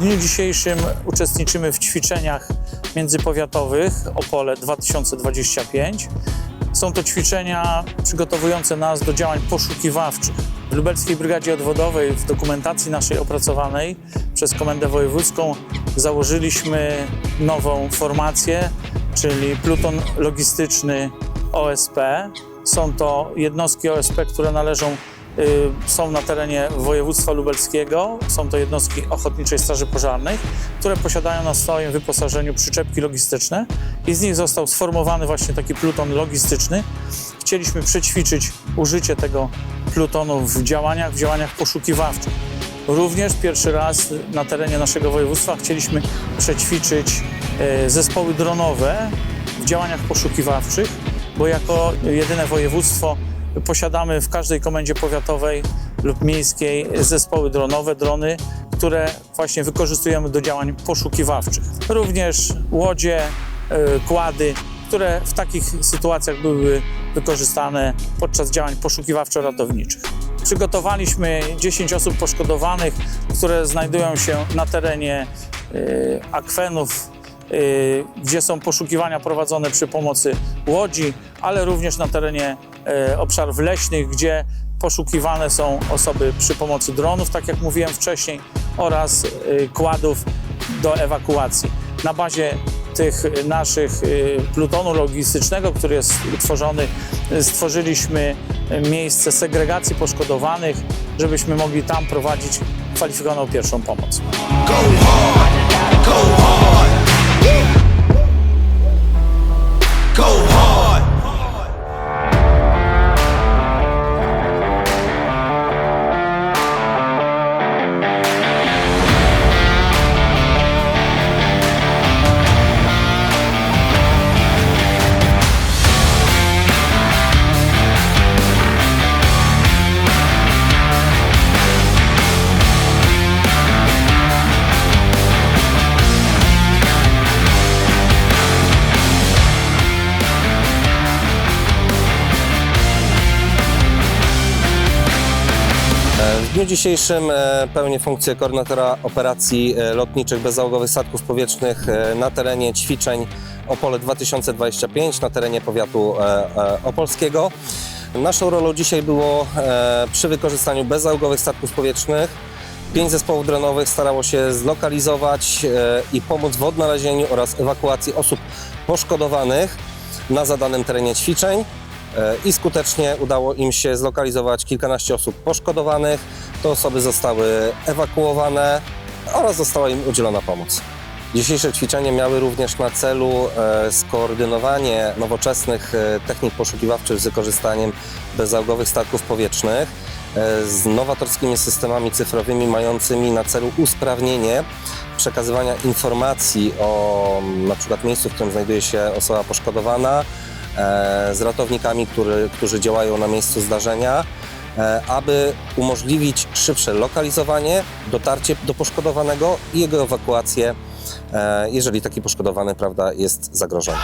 dzisiejszym uczestniczymy w ćwiczeniach międzypowiatowych Opole 2025. Są to ćwiczenia przygotowujące nas do działań poszukiwawczych. W Lubelskiej Brygadzie Odwodowej w dokumentacji naszej opracowanej przez Komendę Wojewódzką założyliśmy nową formację, czyli pluton logistyczny OSP. Są to jednostki OSP, które należą są na terenie województwa lubelskiego. Są to jednostki Ochotniczej Straży Pożarnej, które posiadają na swoim wyposażeniu przyczepki logistyczne i z nich został sformowany właśnie taki pluton logistyczny. Chcieliśmy przećwiczyć użycie tego plutonu w działaniach, w działaniach poszukiwawczych. Również pierwszy raz na terenie naszego województwa chcieliśmy przećwiczyć e, zespoły dronowe w działaniach poszukiwawczych, bo jako jedyne województwo posiadamy w każdej komendzie powiatowej lub miejskiej zespoły dronowe, drony, które właśnie wykorzystujemy do działań poszukiwawczych. Również łodzie, e, kłady, które w takich sytuacjach były wykorzystane podczas działań poszukiwawczo-ratowniczych. Przygotowaliśmy 10 osób poszkodowanych, które znajdują się na terenie e, akwenów, gdzie są poszukiwania prowadzone przy pomocy łodzi, ale również na terenie e, obszarów leśnych, gdzie poszukiwane są osoby przy pomocy dronów, tak jak mówiłem wcześniej, oraz e, kładów do ewakuacji. Na bazie tych naszych y, plutonu logistycznego, który jest utworzony, y, stworzyliśmy y, miejsce segregacji poszkodowanych, żebyśmy mogli tam prowadzić kwalifikowaną pierwszą pomoc. Go hard, go hard. Go W dniu dzisiejszym e, pełnię funkcję koordynatora operacji e, lotniczych bezzałogowych statków powietrznych e, na terenie ćwiczeń Opole 2025 na terenie powiatu opolskiego. Naszą rolą dzisiaj było przy wykorzystaniu bezzałogowych statków powietrznych Pięć zespołów dronowych starało się zlokalizować i pomóc w odnalezieniu oraz ewakuacji osób poszkodowanych na zadanym terenie ćwiczeń. E, I skutecznie udało im się zlokalizować kilkanaście osób poszkodowanych. Te osoby zostały ewakuowane oraz została im udzielona pomoc. Dzisiejsze ćwiczenia miały również na celu e, skoordynowanie nowoczesnych e, technik poszukiwawczych z wykorzystaniem bezzałogowych statków powietrznych z nowatorskimi systemami cyfrowymi mającymi na celu usprawnienie przekazywania informacji o na przykład miejscu, w którym znajduje się osoba poszkodowana, z ratownikami, który, którzy działają na miejscu zdarzenia, e, aby umożliwić szybsze lokalizowanie, dotarcie do poszkodowanego i jego ewakuację, e, jeżeli taki poszkodowany prawda, jest zagrożony.